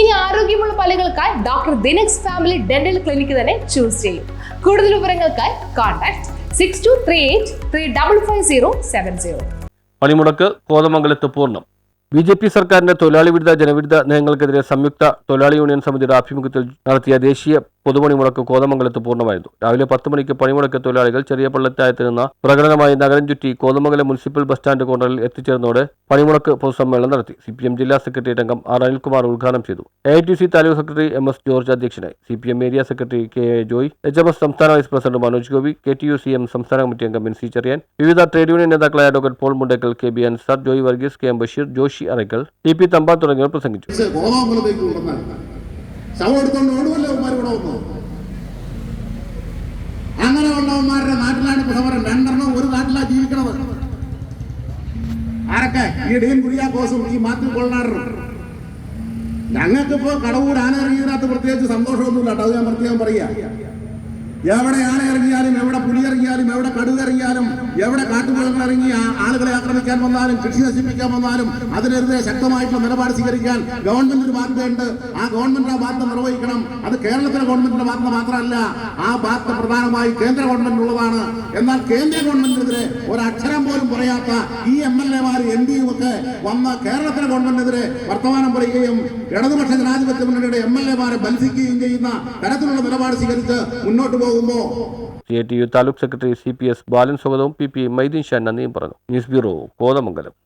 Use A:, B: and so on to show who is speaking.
A: ഇനി ആരോഗ്യമുള്ള പല്ലുകൾക്കായി ഡോക്ടർ ദിനക്സ് ഫാമിലി ഡെന്റൽ ക്ലിനിക്ക് തന്നെ ചൂസ് ചെയ്യും. കൂടുതൽ വിവരങ്ങൾക്കായി contact six two three eight three double five zero seven zero
B: പണിമുടക്ക് കോതമംഗലത്ത് പൂർണം. ബി ജെ പി സർക്കാരിന്റെ തൊഴിലാളി വിരുദ്ധ ജനവിരുദ്ധ നയങ്ങൾക്കെതിരെ സംയുക്ത തൊഴിലാളി യൂണിയൻ സമിതിയുടെ ആഭിമുഖ്യത്തിൽ നടത്തിയ ദേശീയ പൊതുപണിമുടക്ക് കോതമംഗലത്ത് പൂർണമായിരുന്നു. രാവിലെ പത്ത് മണിക്ക് പണിമുടക്ക് തൊഴിലാളികൾ ചെറിയ പള്ളത്തായത്ത് നിന്ന് പ്രകടനമായി നഗരം ചുറ്റി കോതമംഗലം മുനിസിപ്പൽ ബസ് സ്റ്റാൻഡ് കോർണറിൽ എത്തിച്ചേർന്നതോടെ പണിമുടക്ക് പൊതുസമ്മേളനം നടത്തി. സി പി എം ജില്ലാ സെക്രട്ടേറിയറ്റ് അംഗം ആർ അനിൽകുമാർ ഉദ്ഘാടനം ചെയ്തു. A I T C taluk secretary M S George അധ്യക്ഷനായി. C P M area secretary K A Joy H M S സംസ്ഥാന vice president Manoj Gopi K T U C M സംസ്ഥാന committee അംഗം N C Cherian വിവിധ trade union നേതാക്കളായ advocate Paul Mundekkal K B Ansar Joy Varghese K M Basheer Joshy Arakkal T P Thampan തുടങ്ങിയവർ പ്രസംഗിച്ചു.
C: ഉള്ളവന്മാരുടെ നാട്ടിലാണ് സമരം രണ്ടെണ്ണം ഒരു നാട്ടിലാണ് ജീവിക്കണത് ആരൊക്കെ? ഈ ഡീൻ കുര്യാക്കോസും ഈ മാത്യു കൊള്ളാറും. ഞങ്ങൾക്കിപ്പോ കടവൂർ ആന ഇറങ്ങിയതിനകത്ത് പ്രത്യേകിച്ച് സന്തോഷമൊന്നുമില്ല കേട്ടോ. അത് ഞാൻ പ്രത്യേകം പറയുക എവിടെ ആന ഇറങ്ങിയാലും എവിടെ പുലി ഇറങ്ങിയാലും എവിടെ കടുക് ഇറങ്ങിയാലും എവിടെ കാട്ടുമൃഗങ്ങൾ ഇറങ്ങി ആളുകളെ ആക്രമിക്കാൻ വന്നാലും കൃഷി നശിപ്പിക്കാൻ വന്നാലും അതിനെതിരെ ശക്തമായിട്ടുള്ള നിലപാട് സ്വീകരിക്കാൻ ഗവൺമെന്റിന് ബാധ്യതയുണ്ട്. ആ ഗവൺമെന്റ് ആ ബാധ്യത നിർവഹിക്കണം. അത് കേരളത്തിലെ ഗവൺമെന്റിന്റെ ബാധ്യത മാത്രമല്ല ആ ബാധ്യത പ്രധാനമായി കേന്ദ്ര ഗവൺമെന്റിനുള്ളതാണ്. എന്നാൽ കേന്ദ്ര ഗവൺമെന്റിനെതിരെ ഒരക്ഷരം പോലും പറയാത്ത ഈ എം എൽ എമാരും എം പിയും ഒക്കെ വന്ന കേരളത്തിലെ ഗവൺമെന്റിനെതിരെ വർത്തമാനം പറയുകയും ഇടതുപക്ഷ ജനാധിപത്യ മുന്നണിയുടെ എം എൽ എമാരെ ബന്ധിക്കുകയും ചെയ്യുന്ന തരത്തിലുള്ള നിലപാട് സ്വീകരിച്ച് മുന്നോട്ട് പോകുമ്പോൾ
B: T U taluk secretary C P S Balan സ്വാഗതവും പി പി മൈദീൻ ഷാൻ നന്ദിയും പറഞ്ഞു. News bureau Kothamangalam.